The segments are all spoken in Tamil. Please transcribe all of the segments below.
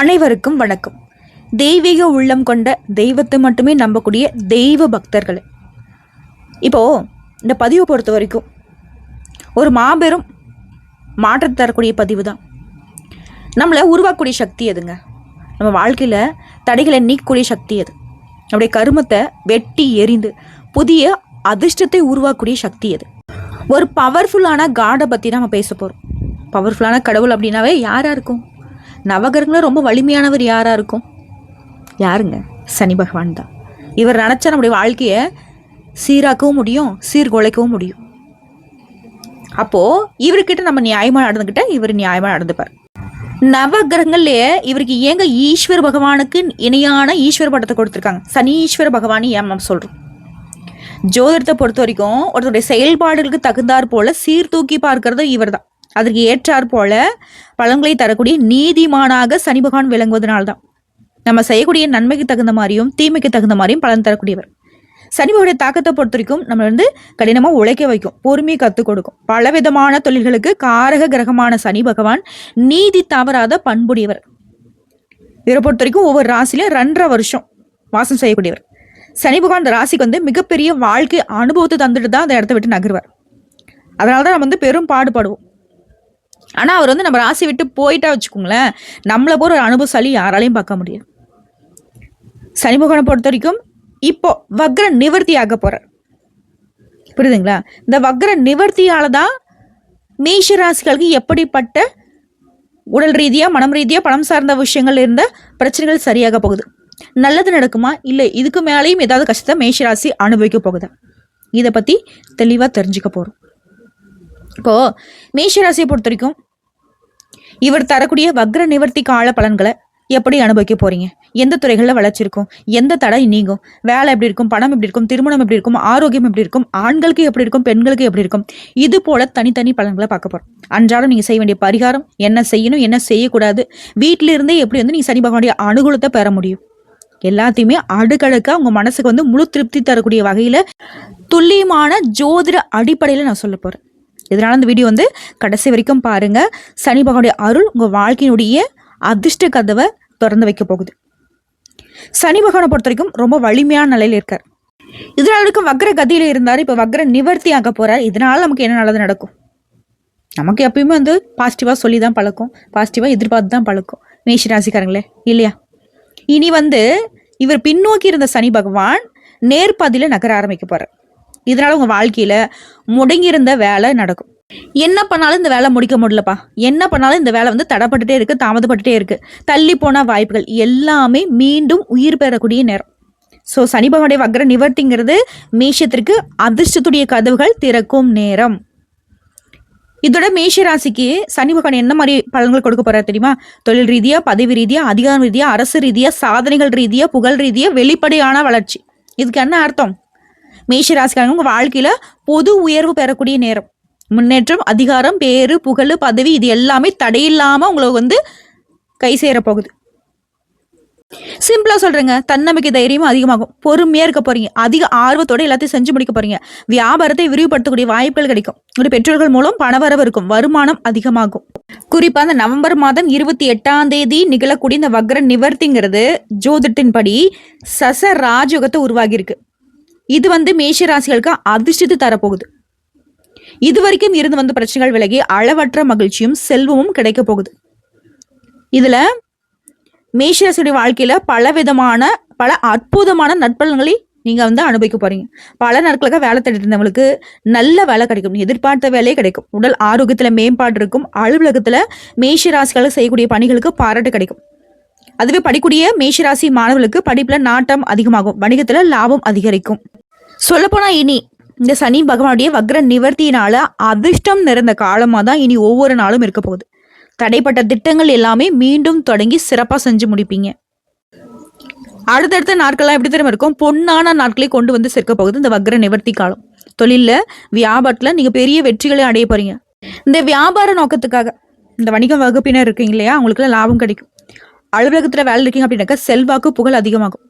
அனைவருக்கும் வணக்கம். தெய்வீக உள்ளம் கொண்ட தெய்வத்தை மட்டுமே நம்பக்கூடிய தெய்வ பக்தர்கள். இப்போ இந்த பதிவை பொறுத்த வரைக்கும் ஒரு மாபெரும் மாற்றத்தை தரக்கூடிய பதிவு தான். நம்மளை உருவாக்கக்கூடிய சக்தி எதுங்க? நம்ம வாழ்க்கையில் தடைகளை நீக்கக்கூடிய சக்தி எது? நம்முடைய கருமத்தை வெட்டி எறிந்து புதிய அதிர்ஷ்டத்தை உருவாக்கக்கூடிய சக்தி எது? ஒரு பவர்ஃபுல்லான காடை பற்றி நம்ம பேச போகிறோம் பவர்ஃபுல்லான கடவுள் அப்படின்னாவே யாராக இருக்கும்? நவகிரகங்களும் ரொம்ப வலிமையானவர் யாராக இருக்கும்? யாருங்க? சனி பகவான் தான். இவர் நினச்சா நம்முடைய வாழ்க்கையை சீராக்கவும் முடியும் சீர்குலைக்கவும் முடியும். அப்போது இவர்கிட்ட நம்ம நியாயமாக நடந்துக்கிட்ட இவர் நியாயமாக நடந்துப்பார். நவகிரகங்கள்லயே இவருக்கு ஏங்க ஈஸ்வர் பகவானுக்கு இணையான ஈஸ்வர படத்தை கொடுத்துருக்காங்க? சனீஸ்வர பகவான் ஏன் நம்ம சொல்கிறோம் ஜோதிடத்தை பொறுத்த வரைக்கும் ஒருத்தருடைய செயல்பாடுகளுக்கு தகுந்தாற் போல சீர்தூக்கி பார்க்கறது இவர் தான் அதற்கு ஏற்றாற் போல பலன்களை தரக்கூடிய நீதிமானாக சனி பகவான் விளங்குவதனால்தான். நம்ம செய்யக்கூடிய நன்மைக்கு தகுந்த மாதிரியும் தீமைக்கு தகுந்த மாதிரியும் பலன் தரக்கூடியவர். சனி தாக்கத்தை பொறுத்த வரைக்கும் நம்ம வந்து கடினமாக உழைக்க வைக்கும் பொறுமையை கற்றுக் கொடுக்கும். பலவிதமான தொழில்களுக்கு காரக கிரகமான சனி பகவான் நீதி தவறாத பண்புடையவர். இவரை பொறுத்த வரைக்கும் ஒவ்வொரு ராசிலையும் ரெண்டரை வருஷம் வாசம் செய்யக்கூடியவர். சனி பகவான் அந்த ராசிக்கு வந்து மிகப்பெரிய வாழ்க்கை அனுபவத்தை தந்துட்டு தான் அந்த இடத்த விட்டு நகருவார். அதனால தான் நம்ம வந்து பெரும் பாடுபடுவோம். ஆனால் அவர் வந்து நம்ம ராசி விட்டு போயிட்டா வச்சுக்கோங்களேன் நம்மளை போகிற ஒரு அனுபவசாலி யாராலையும் பார்க்க முடியாது. சனி பகவானை பொறுத்த வரைக்கும் இப்போ வக்ர நிவர்த்தி ஆக போகிறார் புரியுதுங்களா? இந்த வக்ர நிவர்த்தியால தான் மேஷ ராசிகளுக்கு எப்படிப்பட்ட உடல் ரீதியாக மனம் ரீதியாக பணம் சார்ந்த விஷயங்கள் இருந்த பிரச்சனைகள் சரியாக போகுது. நல்லது நடக்குமா? இல்லை. இதுக்கு மேலேயும் ஏதாவது கஷ்டத்தை மேஷராசி அனுபவிக்க போகுதா? இதை பற்றி தெளிவாக தெரிஞ்சுக்க போகிறோம் இப்போது மேஷராசியை பொறுத்த வரைக்கும் இவர் தரக்கூடிய வக்ர நிவர்த்தி கால பலன்களை எப்படி அனுபவிக்க போறீங்க? எந்த துறைகளில் வளர்ச்சி இருக்கும் எந்த தடை நீங்கும்? வேலை எப்படி இருக்கும்? பணம் எப்படி இருக்கும்? திருமணம் எப்படி இருக்கும்? ஆரோக்கியம் எப்படி இருக்கும்? ஆண்களுக்கு எப்படி இருக்கும்? பெண்களுக்கு எப்படி இருக்கும்? இது போல தனித்தனி பலன்களை பார்க்க போறோம். அன்றாடம் நீங்க செய்ய வேண்டிய பரிகாரம் என்ன செய்யணும் என்ன செய்யக்கூடாது வீட்டிலிருந்தே எப்படி வந்து நீங்க சனி பகவானுடைய அனுகூலத்தை பெற முடியும்? எல்லாத்தையுமே அடுக்கடுக்கா உங்க மனசுக்கு வந்து முழு திருப்தி தரக்கூடிய வகையில துல்லியமான ஜோதிட அடிப்படையில் நான் சொல்ல போறேன். இதனால இந்த வீடியோ வந்து கடைசி வரைக்கும் பாருங்க. சனி பகவானுடைய அருள் உங்க வாழ்க்கையினுடைய அதிர்ஷ்ட கதவை திறந்து வைக்க போகுது. சனி பகவானை பொறுத்த வரைக்கும் ரொம்ப வலிமையான நிலையில இருக்கார். இதனால வரைக்கும் வக்ர கதியில இருந்தார் இப்போ வக்ர நிவர்த்தி ஆக போகிறார் இதனால நமக்கு என்ன நல்லது நடக்கும்? நமக்கு எப்பயுமே வந்து பாசிட்டிவாக சொல்லி தான் பழக்கம். பாசிட்டிவாக எதிர்பார்த்து தான் பழக்கம். மேஷ ராசிக்காரங்களே இல்லையா? இனி வந்து இவர் பின்னோக்கி இருந்த சனி பகவான் நேர்பாதையில் நகர ஆரம்பிக்க போகிறார் இதனால உங்க வாழ்க்கையில முடங்கியிருந்த வேலை நடக்கும். என்ன பண்ணாலும் இந்த வேலை முடிக்க முடியலப்பா. என்ன பண்ணாலும் இந்த வேலை வந்து தடைப்பட்டுட்டே இருக்கு தாமதப்பட்டுட்டே இருக்கு. தள்ளி போன வாய்ப்புகள் எல்லாமே மீண்டும் உயிர் பெறக்கூடிய நேரம். ஸோ சனி பகவானுடைய வக்ர நிவர்த்திங்கிறது மேஷத்திற்கு அதிர்ஷ்டத்துடைய கதவுகள் திறக்கும் நேரம். இதோட மேஷ ராசிக்கு சனி பகவான் என்ன மாதிரி பலன்கள் கொடுக்க போறாரு தெரியுமா? தொழில் ரீதியா பதவி ரீதியா அதிகாரம் ரீதியா அரசு ரீதியா சாதனைகள் ரீதியா புகழ் ரீதியா வெளிப்படையான வளர்ச்சி. இதுக்கு என்ன அர்த்தம்? மேஷராசிக்காரங்க உங்க வாழ்க்கையில பொது உயர்வு பெறக்கூடிய நேரம். முன்னேற்றம் அதிகாரம் பேரு புகழ் பதவி இது எல்லாமே தடையில்லாம உங்களை வந்து கை சேர போகுது. சிம்பிளா சொல்றேங்க தன்னம்பிக்கை தைரியமும் அதிகமாகும். பொறுமையா இருக்க போறீங்க. அதிக ஆர்வத்தோட எல்லாத்தையும் செஞ்சு முடிக்க போறீங்க. வியாபாரத்தை விரிவுபடுத்தக்கூடிய வாய்ப்புகள் கிடைக்கும். உங்களுடைய பெற்றோர்கள் மூலம் பணவரவு இருக்கும். வருமானம் அதிகமாகும். குறிப்பா அந்த நவம்பர் மாதம் இருபத்தி எட்டாம் தேதி நிகழக்கூடிய இந்த வக்ர நிவர்த்திங்கிறது ஜோதிட்டின்படி சச ராஜயோகத்தை உருவாகியிருக்கு இது வந்து மேஷராசிகளுக்கு அதிர்ஷ்டத்தை தரப்போகுது. இது வரைக்கும் இருந்து வந்த பிரச்சனைகள் விலகி அளவற்ற மகிழ்ச்சியும் செல்வமும் கிடைக்க போகுது. இதுல மேஷராசியுடைய வாழ்க்கையில பல விதமான பல அற்புதமான நற்பலன்களை நீங்க வந்து அனுபவிக்க போறீங்க. பல நாட்களுக்கு வேலை தேடிட்டு இருந்தவங்களுக்கு நல்ல வேலை கிடைக்கும். எதிர்பார்த்த வேலையே கிடைக்கும். உடல் ஆரோக்கியத்துல மேம்பாடு இருக்கும். அலுவலகத்துல மேஷ செய்யக்கூடிய பணிகளுக்கு பாராட்டு கிடைக்கும். அதுவே படிக்கூடிய மேஷராசி மாணவர்களுக்கு படிப்புல நாட்டம் அதிகமாகும். வணிகத்துல லாபம் அதிகரிக்கும். சொல்லப்போனா இனி இந்த சனி பகவானுடைய வக்ர நிவர்த்தியினால அதிர்ஷ்டம் நிறைந்த காலமா தான் இனி ஒவ்வொரு நாளும் இருக்க போகுது. தடைப்பட்ட திட்டங்கள் எல்லாமே மீண்டும் தொடங்கி சிறப்பா செஞ்சு முடிப்பீங்க. அடுத்தடுத்த நாட்கள்லாம் எப்படி தெரியுமா இருக்கும்? பொன்னான நாட்களை கொண்டு வந்து சேர்க்க போகுது இந்த வக்ர நிவர்த்தி காலம். தொழிலில் வியாபாரத்துல நீங்க பெரிய வெற்றிகளை அடைய போறீங்க. இந்த வியாபார நோக்கத்துக்காக இந்த வணிக வகுப்பினர் இருக்கீங்க இல்லையா? அவங்களுக்குலாம் லாபம் கிடைக்கும். அலுவலகத்துல வேலை இருக்கீங்க அப்படின்னாக்கா செல்வாக்கு புகழ் அதிகமாகும்.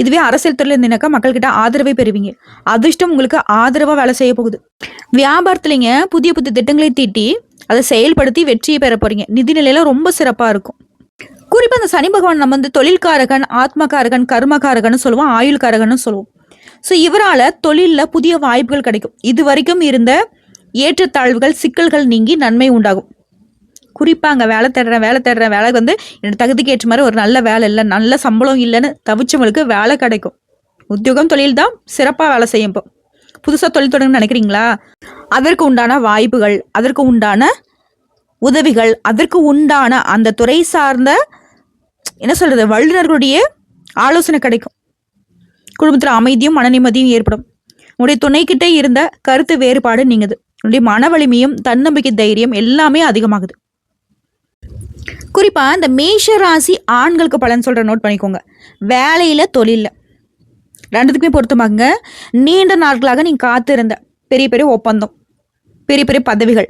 இதுவே அரசியல் துறையில் இருந்தீங்கன்னாக்கா மக்கள்கிட்ட ஆதரவை பெறுவீங்க. அதிர்ஷ்டம் உங்களுக்கு ஆதரவா வேலை செய்ய போகுது. வியாபாரத்துலங்க புதிய புதிய திட்டங்களை தீட்டி அதை செயல்படுத்தி வெற்றியை பெற போறீங்க. நிதி நிலையில ரொம்ப சிறப்பா இருக்கும். குறிப்பா அந்த சனி பகவான் நம்ம வந்து தொழில்காரகன் ஆத்மகாரகன் கர்மகாரகன் சொல்லுவோம் ஆயுள்காரகன்னு சொல்லுவோம். ஸோ இவரால தொழில்ல புதிய வாய்ப்புகள் கிடைக்கும். இது வரைக்கும் இருந்த ஏற்றத்தாழ்வுகள் சிக்கல்கள் நீங்கி நன்மை உண்டாகும். குறிப்பாக அங்கே வேலை தேடுறேன் வேலை தேடுறேன் வேலை வந்து என்னோட தகுதிக்கு ஏற்ற மாதிரி ஒரு நல்ல வேலை இல்லை நல்ல சம்பளம் இல்லைன்னு தவிச்சவங்களுக்கு வேலை கிடைக்கும். உத்தியோகம் தொழில் தான் சிறப்பாக வேலை செய்யும் புதுசாக தொழில் தொடங்கணும்னு நினைக்கிறீங்களா? அதற்கு உண்டான வாய்ப்புகள் அதற்கு உண்டான உதவிகள் அதற்கு உண்டான அந்த துறை சார்ந்த என்ன சொல்கிறது வல்லுநர்களுடைய ஆலோசனை கிடைக்கும். குடும்பத்தில் அமைதியும் மன நிம்மதியும் ஏற்படும். உங்களுடைய துணைக்கிட்டே இருந்த கருத்து வேறுபாடு நீங்குது. உங்களுடைய மன வலிமையும் தன்னம்பிக்கை தைரியம் எல்லாமே அதிகமாகுது. குறிப்பாக இந்த மேஷ ராசி ஆண்களுக்கு பலன் சொல்கிற நோட் பண்ணிக்கோங்க. வேலையில் தொழிலில். ரெண்டுத்துக்குமே பொருத்தமாகுங்க. நீண்ட நாட்களாக நீங்க காத்திருந்த பெரிய பெரிய ஒப்பந்தம் பெரிய பெரிய பதவிகள்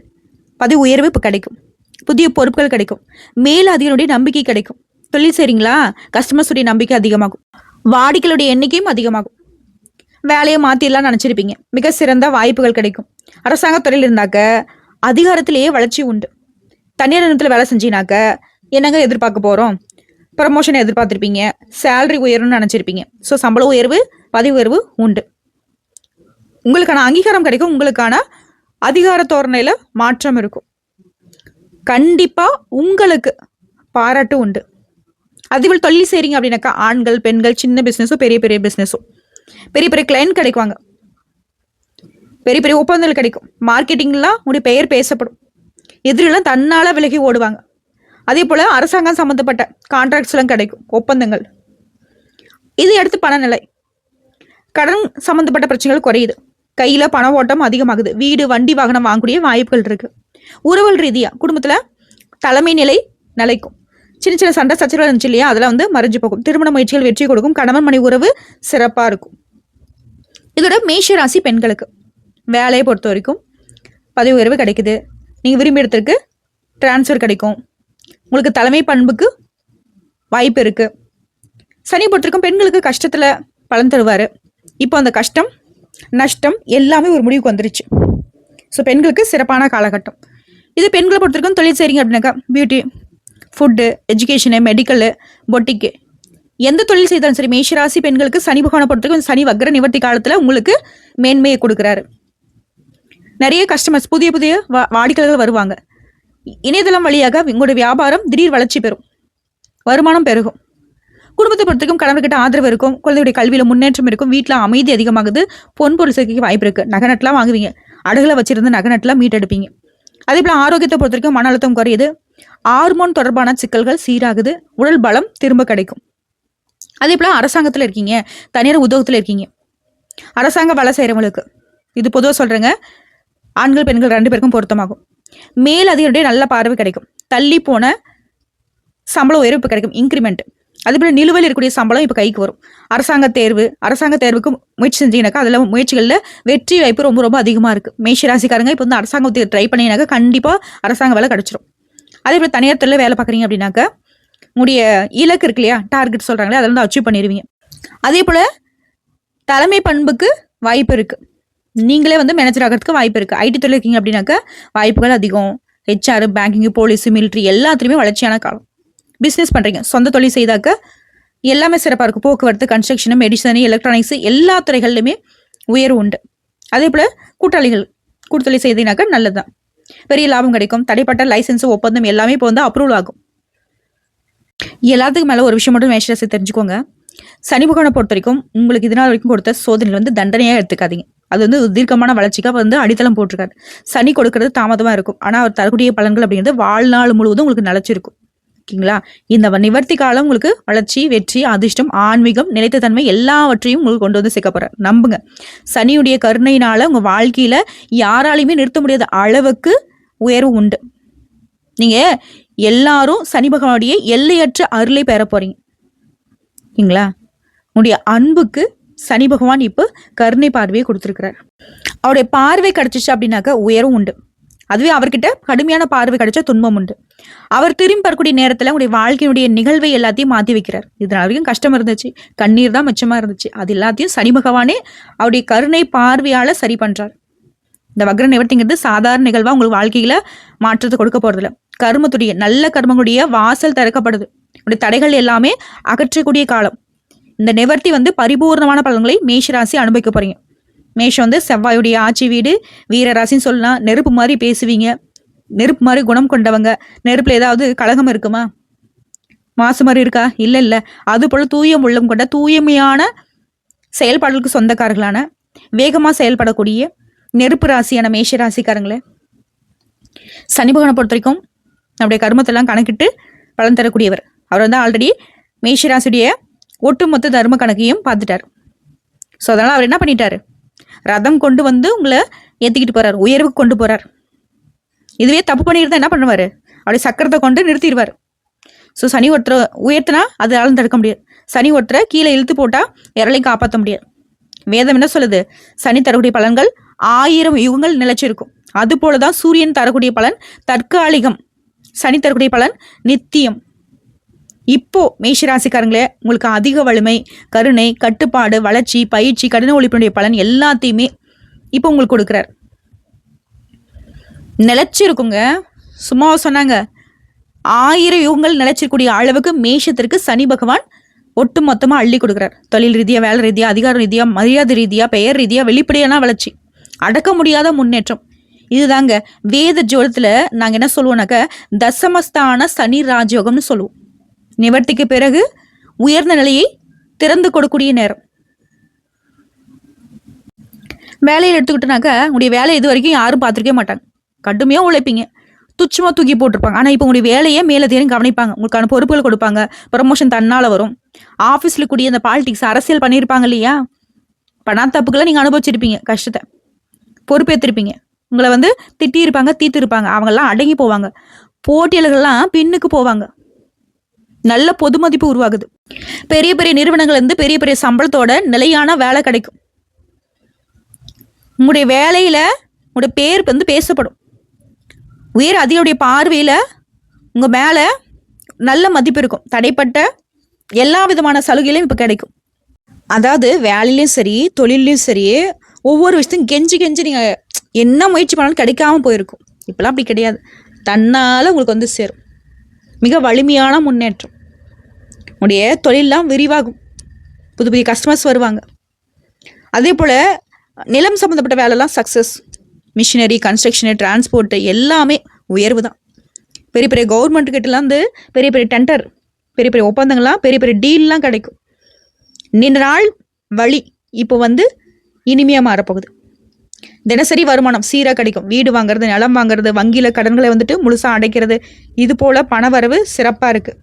பதவி உயர்வு இப்போ கிடைக்கும். புதிய பொறுப்புகள் கிடைக்கும். மேல் அதிகனுடைய நம்பிக்கை கிடைக்கும். தொழில் சரிங்களா கஸ்டமர்ஸுடைய நம்பிக்கை அதிகமாகும். வாடிக்கையுடைய எண்ணிக்கையும் அதிகமாகும். வேலையை மாற்றிடலாம் நினச்சிருப்பீங்க. மிக சிறந்த வாய்ப்புகள் கிடைக்கும். அரசாங்க துறையில் இருந்தாக்க அதிகாரத்திலேயே வளர்ச்சி உண்டு. தனியார் நிறுவனத்தில் வேலை செஞ்சீங்கனாக்க என்னங்க எதிர்பார்க்க போகிறோம் ப்ரமோஷன் எதிர்பார்த்துருப்பீங்க. சேலரி உயரும்னு நினச்சிருப்பீங்க. ஸோ சம்பள உயர்வு பதவி உயர்வு உண்டு. உங்களுக்கான அங்கீகாரம் கிடைக்கும். உங்களுக்கான அதிகார தோரணையில் மாற்றம் இருக்கும். கண்டிப்பாக உங்களுக்கு பாராட்டு உண்டு. அதுபோல் தொழில் செய்கிறீங்க அப்படின்னாக்கா ஆண்கள் பெண்கள் சின்ன பிஸ்னஸும் பெரிய பெரிய பிஸ்னஸும் பெரிய பெரிய கிளைண்ட் கிடைக்குவாங்க பெரிய பெரிய ஒப்பந்தங்கள் கிடைக்கும். மார்க்கெட்டிங்லாம் உங்களுடைய பெயர் பேசப்படும். எதிரிலாம் தன்னால் விலகி ஓடுவாங்க. அதே போல அரசாங்கம் சம்மந்தப்பட்ட கான்ட்ராக்ட்ஸ்லாம் கிடைக்கும் ஒப்பந்தங்கள். இது அடுத்து பணநிலை. கடன் சம்மந்தப்பட்ட பிரச்சனைகள் குறையுது. கையில் பண ஓட்டம் அதிகமாகுது. வீடு வண்டி வாகனம் வாங்கக்கூடிய வாய்ப்புகள் இருக்குது உறவல் ரீதியாக குடும்பத்தில் தலைமை நிலை நிலைக்கும். சின்ன சின்ன சண்டை சச்சரவு இருந்துச்சு இல்லையா? அதெல்லாம் வந்து மறைஞ்சு போகும். திருமண முயற்சிகள் வெற்றி கொடுக்கும். கணவன் மணி உறவு சிறப்பாக இருக்கும். இதோட மேஷ ராசி பெண்களுக்கு வேலையை பொறுத்த வரைக்கும் பதவி உயர்வு கிடைக்குது. நீங்கள் விரும்பி இடத்திற்கு ட்ரான்ஸ்ஃபர் கிடைக்கும். உங்களுக்கு தலைமை பண்புக்கு வாய்ப்பு இருக்கு. சனி பொறுத்திருக்கும் பெண்களுக்கு கஷ்டத்தில் பலன் தருவார். இப்போ அந்த கஷ்டம் நஷ்டம் எல்லாமே ஒரு முடிவுக்கு வந்துருச்சு. ஸோ பெண்களுக்கு சிறப்பான காலகட்டம். இது பெண்களை பொறுத்திருக்கும் தொழில் செய்றீங்க அப்படின்னாக்கா பியூட்டி ஃபுட்டு எஜுகேஷனு மெடிக்கலு பொட்டிக்கு எந்த தொழில் செய்தாலும் சரி மேஷராசி பெண்களுக்கு சனி பகவானை பொறுத்தவரைக்கும் சனி வக்ர நிவர்த்தி காலத்தில் உங்களுக்கு மேன்மையை கொடுக்குறாரு. நிறைய கஸ்டமர்ஸ் புதிய புதிய வா- வாடிக்கையாளர்கள் வருவாங்க. இணையதளம் வழியாக உங்களுடைய வியாபாரம் திடீர் வளர்ச்சி பெறும். வருமானம் பெருகும். குடும்பத்தை பொறுத்தவரைக்கும் கணவர்கிட்ட ஆதரவு இருக்கும். குழந்தையுடைய கல்வியில முன்னேற்றம் இருக்கும். வீட்டில் அமைதி அதிகமாகுது. பொன் பொருள் சேர்க்கைக்கு வாய்ப்பு இருக்குது நகைநட்டெலாம் வாங்குவீங்க. அடகுல வச்சிருந்து நகைநட்டெலாம் மீட்டெடுப்பீங்க அதே போல ஆரோக்கியத்தை பொறுத்த வரைக்கும் மன அழுத்தம் குறையுது. ஹார்மோன் தொடர்பான சிக்கல்கள் சீராகுது. உடல் பலம் திரும்ப கிடைக்கும். அதே போல அரசாங்கத்தில் இருக்கீங்க. தனியார் உத்தியோகத்தில் இருக்கீங்க. அரசாங்க வேலை செய்கிறவங்களுக்கு இது பொதுவாக சொல்கிறேங்க ஆண்கள் பெண்கள் ரெண்டு பேருக்கும் பொருத்தமாகும். மேல் அதிகாரியுடைய நல்ல பார்வை கிடைக்கும். தள்ளி போன சம்பள உயர்வு இப்போ கிடைக்கும். இன்க்ரிமெண்ட் அதே போல நிலுவையில் இருக்கக்கூடிய சம்பளம் இப்போ கைக்கு வரும். அரசாங்க தேர்வு அரசாங்க தேர்வுக்கு முயற்சி செஞ்சீங்கன்னாக்கா அதில் முயற்சிகளில் வெற்றி வாய்ப்பு ரொம்ப ரொம்ப அதிகமாக இருக்குது மேஷ ராசிக்காரங்க இப்போ வந்து அரசாங்க உத்தியோகம் ட்ரை பண்ணிங்கனாக்கா கண்டிப்பாக அரசாங்க வேலை கிடச்சிரும். அதே போல் தனியார் துறையில் வேலை பார்க்குறீங்க அப்படின்னாக்கா உங்களுடைய இலக்கு இருக்கு இல்லையா? டார்கெட் சொல்கிறாங்களே அதில் வந்து அச்சீவ் பண்ணிடுவீங்க அதே போல் தலைமை பண்புக்கு வாய்ப்பு இருக்குது நீங்களே வந்து மேனேஜர் ஆகிறதுக்கு வாய்ப்பு இருக்குது ஐடி தொழில் இருக்கீங்க அப்படின்னாக்கா வாய்ப்புகள் அதிகம். ஹெச்ஆர் பேங்கிங் போலீஸ் மிலிட்ரி எல்லாத்துலேயுமே வளர்ச்சியான காலம். பிஸ்னஸ் பண்ணுறீங்க சொந்த தொழில் செய்தாக்க எல்லாமே சிறப்பாக இருக்கும். போக்குவரத்து கன்ஸ்ட்ரக்ஷன் மெடிசனு எலக்ட்ரானிக்ஸ் எல்லா துறைகள்லையுமே உயர்வு உண்டு. அதே போல் கூட்டாளிகள் கூட்டுத்தொழில் செய்தீங்கனாக்கா நல்லது தான் பெரிய லாபம் கிடைக்கும். தடைப்பட்ட லைசன்ஸ் ஒப்பந்தம் எல்லாமே இப்போ வந்து அப்ரூவல் ஆகும். எல்லாத்துக்கும் மேலே ஒரு விஷயம் மட்டும் மேஷராசி தெரிஞ்சுக்கோங்க. சனி பகவானை பொறுத்த வரைக்கும் உங்களுக்கு இதனால் வரைக்கும் கொடுத்த சோதனையில் வந்து தண்டனையாக எடுத்துக்காதீங்க. அது வந்து தீர்க்கமான வளர்ச்சிக்காக வந்து அடித்தளம் போட்டிருக்காரு. சனி கொடுக்கறது தாமதமாக இருக்கும். ஆனால் அவர் தரக்கூடிய பலன்கள் அப்படிங்கிறது வாழ்நாள் முழுவதும் உங்களுக்கு நிலச்சிருக்கும். ஓகேங்களா? இந்த நிவர்த்தி காலம் உங்களுக்கு வளர்ச்சி வெற்றி அதிர்ஷ்டம் ஆன்மீகம் நிலைத்த தன்மை எல்லாவற்றையும் உங்களுக்கு கொண்டு வந்து சேர்க்க போறார். நம்புங்க. சனியுடைய கருணையினால உங்க வாழ்க்கையில யாராலையுமே நிறுத்த முடியாத அளவுக்கு உயர்வு உண்டு. நீங்க எல்லாரும் சனி பகவானுடைய எல்லையற்ற அருளை பெற போறீங்க. ஓகேங்களா? உங்களுடைய அன்புக்கு சனி பகவான் இப்போ கருணை பார்வையை கொடுத்துருக்கிறார். அவருடைய பார்வை கிடைச்சிச்சு அப்படின்னாக்கா உயரும் உண்டு. அதுவே அவர்கிட்ட கடுமையான பார்வை கிடைச்சா துன்பம் உண்டு. அவர் திரும்பி வரக்கூடிய நேரத்துல உங்களுடைய வாழ்க்கையினுடைய நிகழ்வை எல்லாத்தையும் மாத்தி வைக்கிறார். இதனால வரைக்கும் கஷ்டம் இருந்துச்சு. கண்ணீர் தான் மிச்சமா இருந்துச்சு. அது எல்லாத்தையும் சனி பகவானே அவருடைய கருணை பார்வையால சரி பண்ணுறார் இந்த வக்ர நிவர்த்திங்கிறது சாதாரண நிகழ்வாக உங்களுக்கு வாழ்க்கையில் மாற்றத்தை கொடுக்க போகிறதில்ல கர்மத்துடைய நல்ல கர்மங்களுடைய வாசல் திறக்கப்படுது. உடைய தடைகள் எல்லாமே அகற்றக்கூடிய காலம். இந்த நிவர்த்தி வந்து பரிபூர்ணமான பலன்களை மேஷராசி அனுபவிக்க போறீங்க. மேஷம் வந்து செவ்வாயுடைய ஆட்சி வீடு வீரராசின்னு சொல்லலாம். நெருப்பு மாதிரி பேசுவீங்க. நெருப்பு மாதிரி குணம் கொண்டவங்க. நெருப்புல ஏதாவது கழகம் இருக்குமா? மாசு மாதிரி இருக்கா? இல்லை இல்லை. அது போல தூயம் உள்ளம் கொண்ட தூய்மையான செயல்பாடுகளுக்கு சொந்தக்காரர்களான வேகமாக செயல்படக்கூடிய நெருப்பு ராசியான மேஷ ராசிக்காரங்களே சனி பகவானை பொறுத்த வரைக்கும் நம்முடைய கருமத்தெல்லாம் கணக்கிட்டு பலன் தரக்கூடியவர். அவர் வந்து ஆல்ரெடி மேஷராசியுடைய ஒட்டுமொத்த தர்ம கணக்கையும் பார்த்துட்டார். ஸோ அதனால் அவர் என்ன பண்ணிட்டாரு? ரதம் கொண்டு வந்து உங்களை ஏற்றிக்கிட்டு போறார் உயர்வுக்கு கொண்டு போறார். இதுவே தப்பு பண்ணியிருந்தா என்ன பண்ணுவார்? அப்படி சக்கரத்தை கொண்டு நிறுத்திடுவார். ஸோ சனி ஒருத்தரை உயர்த்தினா அது தடுக்க முடியாது. சனி ஒருத்தரை கீழே இழுத்து போட்டால் யாராலையும் காப்பாற்ற முடியாது. வேதம் என்ன சொல்லுது? சனி தரக்கூடிய பலன்கள் ஆயிரம் யுகங்கள் நிலைச்சிருக்கும். அதுபோல தான் சூரியன் தரக்கூடிய பலன் தற்காலிகம். சனி தரக்கூடிய பலன் நித்தியம். இப்போ மேஷராசிக்காரங்களே உங்களுக்கு அதிக வலிமை கருணை கட்டுப்பாடு வளர்ச்சி பயிற்சி கடின ஒழிப்பினுடைய பலன் எல்லாத்தையுமே இப்போ உங்களுக்கு கொடுக்குறார். நிலைச்சிருக்குங்க. சும்மா சொன்னாங்க. ஆயிரம் யுகங்கள் நிலச்சிருக்கூடிய அளவுக்கு மேஷத்திற்கு சனி பகவான் ஒட்டு மொத்தமாக அள்ளி கொடுக்குறார். தொழில் ரீதியாக வேலை ரீதியாக அதிகார ரீதியாக மரியாதை ரீதியாக பெயர் ரீதியாக வெளிப்படையான வளர்ச்சி. அடக்க முடியாத முன்னேற்றம். இதுதாங்க வேத ஜோதத்தில் நாங்கள் என்ன சொல்லுவோம்னாக்க தசமஸ்தான சனி ராஜயோகம்னு சொல்லுவோம். நிவர்த்திக்கு பிறகு உயர்ந்த நிலையை திறந்து கொடுக்கூடிய நேரம். வேலையில் எடுத்துக்கிட்டனாக்கா உங்களுடைய வேலை இது வரைக்கும் யாரும் பார்த்துருக்கவே மாட்டாங்க. கடுமையாக உழைப்பீங்க. துச்சமாக தூக்கி போட்டிருப்பாங்க. ஆனால் இப்போ உங்களுடைய வேலையே மேலே தேரும் கவனிப்பாங்க உங்களுக்கான பொறுப்புகள் கொடுப்பாங்க. ப்ரமோஷன் தன்னால் வரும். ஆஃபீஸில் கூடிய அந்த பாலிடிக்ஸ் அரசியல் பண்ணியிருப்பாங்க இல்லையா? பண்ணாத தப்புக்கெல்லாம் நீங்கள் அனுபவிச்சிருப்பீங்க. கஷ்டத்தை பொறுப்பேற்றிருப்பீங்க உங்களை வந்து திட்டியிருப்பாங்க தீர்த்திருப்பாங்க. அவங்கெல்லாம் அடங்கி போவாங்க. போட்டியாளர்கள்லாம் பின்னுக்கு போவாங்க. நல்ல பொது மதிப்பு உருவாகுது. பெரிய பெரிய நிறுவனங்கள் இருந்து பெரிய பெரிய சம்பளத்தோட நிலையான வேலை கிடைக்கும். உங்களுடைய வேலையில உங்களுடைய பேர் வந்து பேசப்படும். உயர் அதிகாரியுடைய பார்வையில் உங்கள் மேலே நல்ல மதிப்பு இருக்கும். தடைப்பட்ட எல்லா விதமான சலுகைகளையும் இப்போ கிடைக்கும். அதாவது வேலையிலையும் சரி தொழிலையும் சரி ஒவ்வொரு விஷயத்தையும் கெஞ்சி கெஞ்சி நீங்கள் என்ன முயற்சி பண்ணாலும் கிடைக்காம போயிருக்கும். இப்போலாம் அப்படி கிடையாது. தன்னால் உங்களுக்கு வந்து சேரும். மிக வலிமையான முன்னேற்றம். உடைய தொழிலெலாம் விரிவாகும். புது புதிய கஸ்டமர்ஸ் வருவாங்க. அதே போல் நிலம் சம்மந்தப்பட்ட வேலைலாம் சக்ஸஸ் மிஷினரி கன்ஸ்ட்ரக்ஷனு டிரான்ஸ்போர்ட்டு எல்லாமே உயர்வு தான். பெரிய பெரிய கவர்மெண்ட்டுக்கிட்டலாம் வந்து பெரிய பெரிய டெண்டர் பெரிய பெரிய ஒப்பந்தங்கள்லாம் பெரிய பெரிய டீல்லாம் கிடைக்கும். நீண்ட நாள் வழி இப்போ வந்து இனிமையாக மாறப்போகுது. தினசரி வருமானம் சீராக கிடைக்கும். வீடு வாங்குறது நிலம் வாங்குறது வங்கியில் கடன்களை வந்துட்டு முழுசாக அடைக்கிறது இது போல் பண வரவு சிறப்பாக இருக்குது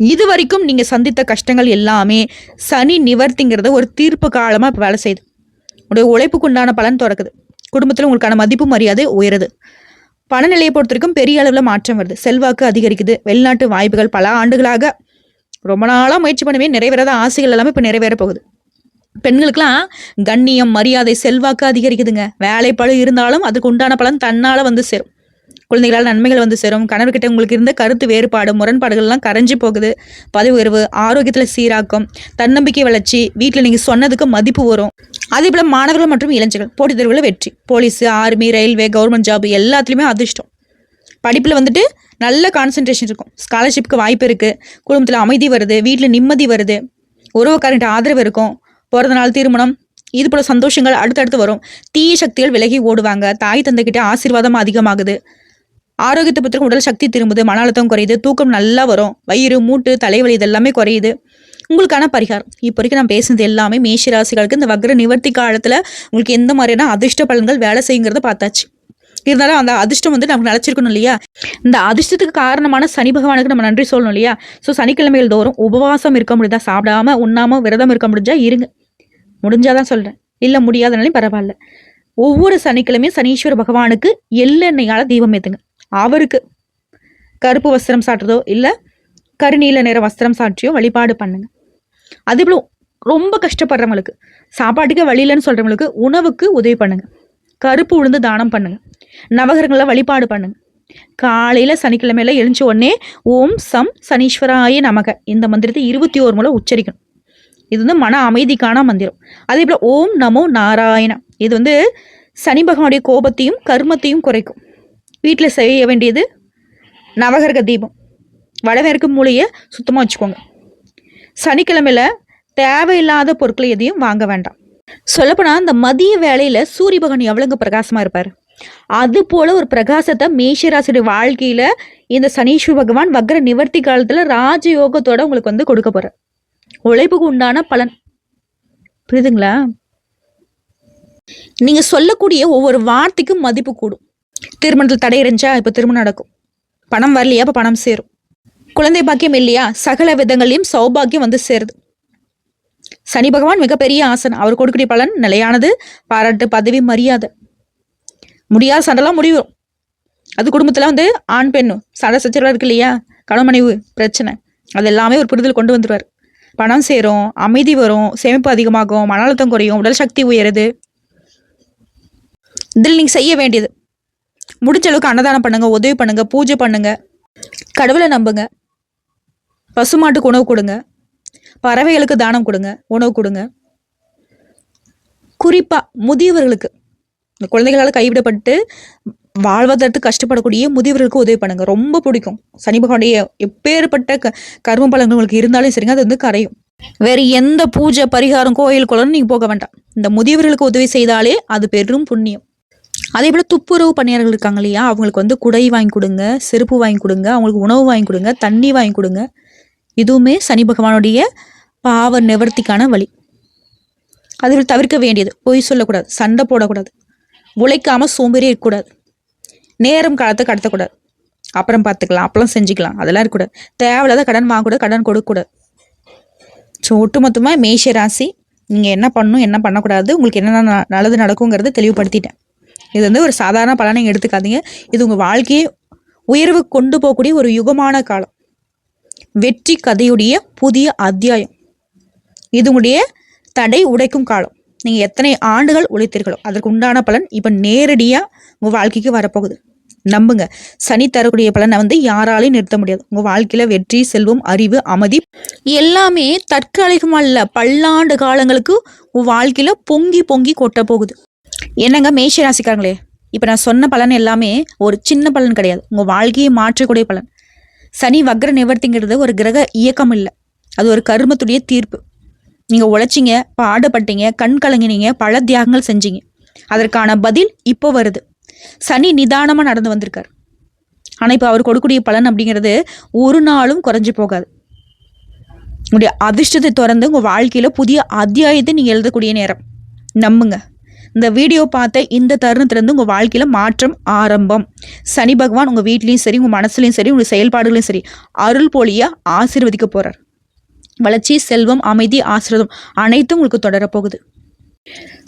இது வரைக்கும் நீங்கள் சந்தித்த கஷ்டங்கள் எல்லாமே சனி நிவர்த்திங்கிறத ஒரு தீர்ப்பு காலமாக இப்போ வேலை செய்யுது. உடைய உழைப்புக்கு உண்டான பலன் திறக்குது. குடும்பத்தில் உங்களுக்கான மதிப்பு மரியாதை உயருது. பணநிலையை பொறுத்த வரைக்கும் பெரிய அளவில் மாற்றம் வருது. செல்வாக்கு அதிகரிக்குது. வெளிநாட்டு வாய்ப்புகள் பல ஆண்டுகளாக ரொம்ப நாளாக முயற்சி பண்ணவே நிறைவேறாத ஆசைகள் எல்லாமே இப்போ நிறைவேற போகுது. பெண்களுக்கெல்லாம் கண்ணியம் மரியாதை செல்வாக்கு அதிகரிக்குதுங்க. வேலைப்பழு இருந்தாலும் அதுக்கு உண்டான பலன் தன்னால் வந்து சேரும். குழந்தைகளால் நன்மைகள் வந்து சேரும். கணவர்கிட்ட உங்களுக்கு இருந்த கருத்து வேறுபாடு முரண்பாடுகள்லாம் கரைஞ்சி போகுது. பதவி உயர்வு ஆரோக்கியத்தில் சீராக்கும் தன்னம்பிக்கை வளர்ச்சி வீட்டில் நீங்கள் சொன்னதுக்கு மதிப்பு வரும். அதே போல் மாணவர்கள் மற்றும் இளைஞர்கள் போட்டித் தேர்வுகளில் வெற்றி. Police army railway government job எல்லாத்துலேயுமே அதிர்ஷ்டம். படிப்பில் வந்துட்டு நல்ல கான்சன்ட்ரேஷன் இருக்கும். ஸ்காலர்ஷிப்புக்கு வாய்ப்பு இருக்குது குடும்பத்தில் அமைதி வருது வீட்டில் நிம்மதி வருது. உறவுக்காரன்ட்டு ஆதரவு இருக்கும். பிறந்த நாள் திருமணம் இது போல சந்தோஷங்கள் அடுத்தடுத்து வரும். தீய சக்திகள் விலகி ஓடுவாங்க. தாய் தந்தைக்கிட்ட ஆசீர்வாதம் அதிகமாகுது. ஆரோக்கியத்தை பற்றி உடல் சக்தி திரும்புது மன அழுத்தம் குறையுது தூக்கம் நல்லா வரும் வயிறு மூட்டு தலைவலி இதெல்லாமே குறையுது. உங்களுக்கான பரிகாரம். இப்போ வரைக்கும் நான் பேசுனது எல்லாமே மேஷ ராசிகளுக்கு இந்த வக்ர நிவர்த்தி காலத்தில் உங்களுக்கு எந்த மாதிரியான அதிர்ஷ்ட பலன்கள் வேலை செய்யுங்கிறத பார்த்தாச்சு. இருந்தாலும் அந்த அதிர்ஷ்டம் வந்து நமக்கு நினச்சிருக்கணும் இல்லையா? இந்த அதிர்ஷ்டத்துக்கு காரணமான சனி பகவானுக்கு நம்ம நன்றி சொல்லணும் இல்லையா? ஸோ சனிக்கிழமைகள் தோறும் உபவாசம் இருக்க முடியுதா? சாப்பிடாம உண்ணாம விரதம் இருக்க முடிஞ்சா இருங்க. முடிஞ்சாதான் சொல்கிறேன் இல்லை முடியாதனாலையும் பரவாயில்ல. ஒவ்வொரு சனிக்கிழமையும் சனீஸ்வர பகவானுக்கு எள்ளெண்ணெயால் தீபம் ஏற்றுங்க அவருக்கு கருப்பு வஸ்திரம் சாட்டுறதோ இல்லை கருநீல நிற வஸ்திரம் சாற்றியோ வழிபாடு பண்ணுங்க. அதே போல் ரொம்ப கஷ்டப்படுறவங்களுக்கு சாப்பாட்டுக்கே வழியிலன்னு சொல்கிறவங்களுக்கு உணவுக்கு உதவி பண்ணுங்க. கருப்பு உளுந்து தானம் பண்ணுங்க. நவகரங்களை வழிபாடு பண்ணுங்க. காலையில் சனிக்கிழமையில எழுந்த உடனே ஓம் சம் சனீஸ்வராய நமக. இந்த மந்திரத்தை இருபத்தி ஓர் முறை உச்சரிக்கணும். இது வந்து மன அமைதிக்கான மந்திரம். அதே போல் ஓம் நமோ நாராயணம். இது வந்து சனி பகவானுடைய கோபத்தையும் கர்மத்தையும் குறைக்கும். வீட்டில் செய்ய வேண்டியது நவகரக தீபம். வடமேற்கு மூலையை சுத்தமாக வச்சுக்கோங்க. சனிக்கிழமையில தேவையில்லாத பொருட்களை எதையும் வாங்க வேண்டாம். சொல்லப்போனால் இந்த மதிய வேளையில் சூரிய பகவான் எவ்வளோங்க பிரகாசமாக இருப்பார்? அது போல ஒரு பிரகாசத்தை மேஷராசியுடைய வாழ்க்கையில் இந்த சனீஸ்வர பகவான் வக்ர நிவர்த்தி காலத்தில் ராஜயோகத்தோட உங்களுக்கு வந்து கொடுக்க போற உழைப்புக்கு உண்டான பலன். புரியுதுங்களா? நீங்கள் சொல்லக்கூடிய ஒவ்வொரு வார்த்தைக்கும் மதிப்பு கூடும். திருமணத்தில் தடை இருந்துச்சா இப்போ திருமணம் நடக்கும். பணம் வரலையா? அப்போ பணம் சேரும். குழந்தை பாக்கியம் இல்லையா? சகல விதங்களையும் சௌபாக்கியம் வந்து சேருது. சனி பகவான் மிகப்பெரிய ஆசன். அவர் கொடுக்கக்கூடிய பலன் நிலையானது பாராட்டு பதவி மரியாதை. முடியாத சண்டைலாம் முடியும். அது குடும்பத்தில் வந்து ஆண் பெண்ணும் சண்டை சச்சரவாக இருக்கு இல்லையா? கணவன் பிரச்சனை. அது எல்லாமே ஒரு புரிதல் கொண்டு வந்துருவார். பணம் சேரும் அமைதி வரும் சேமிப்பு அதிகமாகும் மன அழுத்தம் குறையும் உடல் சக்தி உயருது. இதில் நீங்கள் செய்ய வேண்டியது. முடிஞ்ச அளவுக்கு அன்னதானம் பண்ணுங்க உதவி பண்ணுங்க பூஜை பண்ணுங்க. கடவுளை நம்புங்க. பசுமாட்டுக்கு உணவு கொடுங்க. பறவைகளுக்கு தானம் கொடுங்க உணவு கொடுங்க. குறிப்பா முதியவர்களுக்கு இந்த குழந்தைகளால் கைவிடப்பட்டு வாழ்வதற்கு கஷ்டப்படக்கூடிய முதியவர்களுக்கு உதவி பண்ணுங்க. ரொம்ப பிடிக்கும். சனி பகவானுடைய எப்பேற்பட்ட க கர்ம பலன்கள் உங்களுக்கு இருந்தாலும் சரிங்க அது வந்து கரையும். வேற எந்த பூஜை பரிகாரம் கோயில் குளம்னு நீங்க போக வேண்டாம். இந்த முதியவர்களுக்கு உதவி செய்தாலே அது பெரும் புண்ணியம். அதே போல் துப்புரவு பணியாளர்கள் இருக்காங்க இல்லையா அவங்களுக்கு வந்து குடை வாங்கி கொடுங்க செருப்பு வாங்கி கொடுங்க அவங்களுக்கு உணவு வாங்கி கொடுங்க தண்ணி வாங்கி கொடுங்க. இதுவுமே சனி பகவானுடைய பாவ நிவர்த்திக்கான வழி. அதில் தவிர்க்க வேண்டியது. பொய் சொல்லக்கூடாது சண்டை போடக்கூடாது உழைக்காமல் சோம்பேறி இருக்கக்கூடாது நேரம் காலத்தை கடத்தக்கூடாது. அப்புறம் பார்த்துக்கலாம் அப்பெல்லாம் செஞ்சுக்கலாம் அதெல்லாம் இருக்கக்கூடாது. தேவையில்லாத கடன் வாங்கக்கூடாது கடன் கொடுக்கக்கூடாது. ஸோ ஒட்டுமொத்தமாக மேஷ ராசி நீங்கள் என்ன பண்ணணும் என்ன பண்ணக்கூடாது உங்களுக்கு என்னென்ன ந- நல்லது நடக்குங்கிறத தெளிவுபடுத்திட்டேன். இது வந்து ஒரு சாதாரண பலனை நீங்கள் எடுத்துக்காதீங்க. இது உங்கள் வாழ்க்கையை உயர்வு கொண்டு போகக்கூடிய ஒரு யுகமான காலம். வெற்றி கதையுடைய புதிய அத்தியாயம். இது உங்களுடைய தடை உடைக்கும் காலம். நீங்கள் எத்தனை ஆண்டுகள் உழைத்தீர்களோ அதற்கு உண்டான பலன் இப்போ நேரடியாக உங்கள் வாழ்க்கைக்கு வரப்போகுது. நம்புங்க. சனி தரக்கூடிய பலனை வந்து யாராலையும் நிறுத்த முடியாது. உங்கள் வாழ்க்கையில் வெற்றி செல்வம் அறிவு அமைதி எல்லாமே தற்காலிகமாக இல்லை பல்லாண்டு காலங்களுக்கு உங்கள் வாழ்க்கையில் பொங்கி பொங்கி கொட்ட போகுது. என்னங்க மேஷ ராசிக்காரங்களே? இப்போ நான் சொன்ன பலன் எல்லாமே ஒரு சின்ன பலன் கிடையாது. உங்கள் வாழ்க்கையை மாற்றக்கூடிய பலன். சனி வக்ர நிவர்த்திங்கிறது ஒரு கிரக இயக்கம் இல்லை. அது ஒரு கர்மத்துடைய தீர்ப்பு. நீங்கள் உழைச்சிங்க பாடுபட்டீங்க கண் கலங்கினீங்க பல தியாகங்கள் செஞ்சீங்க. அதற்கான பதில் இப்போ வருது. சனி நிதானமாக நடந்து வந்திருக்கார். ஆனால் இப்போ அவர் கொடுக்கக்கூடிய பலன் அப்படிங்கிறது ஒரு நாளும் குறைஞ்சி போகாது. உங்களுடைய அதிர்ஷ்டத்தை திறந்து உங்கள் வாழ்க்கையில் புதிய அத்தியாயத்தை நீங்கள் எழுதக்கூடிய நேரம். நம்புங்க. இந்த வீடியோ பார்த்த இந்த தருணத்திலேருந்து உங்கள் வாழ்க்கையில் மாற்றம் ஆரம்பம். சனி பகவான் உங்கள் வீட்லேயும் சரி உங்கள் மனசுலையும் சரி உங்கள் செயல்பாடுகளையும் சரி அருள் போலியாக ஆசீர்வதிக்க போகிறார் வளர்ச்சி செல்வம் அமைதி ஆசிரதம் அனைத்தும் உங்களுக்கு தொடரப்போகுது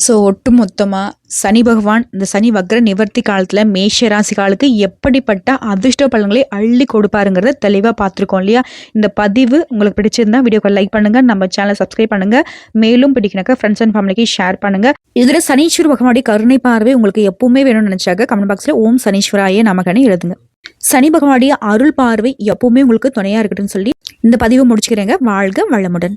ஸோ ஒட்டு மொத்தமாக சனி பகவான் இந்த சனி வக்ர நிவர்த்தி காலத்தில் மேஷ ராசிகாலுக்கு எப்படிப்பட்ட அதிர்ஷ்ட பலன்களை அள்ளி கொடுப்பாருங்கிறத தெளிவாக பார்த்துருக்கோம் இல்லையா? இந்த பதிவு உங்களுக்கு பிடிச்சிருந்தா வீடியோக்கு லைக் பண்ணுங்கள் நம்ம சேனலை சப்ஸ்கிரைப் பண்ணுங்கள் மேலும் பிடிக்கினாக்க ஃப்ரெண்ட்ஸ் அண்ட் ஃபேமிலிக்கு ஷேர் பண்ணுங்கள் இதில் சனீஸ்வர பகவானுடைய கருணை பார்வை உங்களுக்கு எப்பவுமே வேணும்னு நினச்சாக்க கமெண்ட் பாக்ஸில் ஓம் சனீஸ்வராயே நமகனே எழுதுங்க. சனி பகவானுடைய அருள் பார்வை எப்பவுமே உங்களுக்கு துணையாக இருக்கட்டும்னு சொல்லி இந்த பதிவை முடிச்சுக்கிறேங்க. வாழ்க வளமுடன்.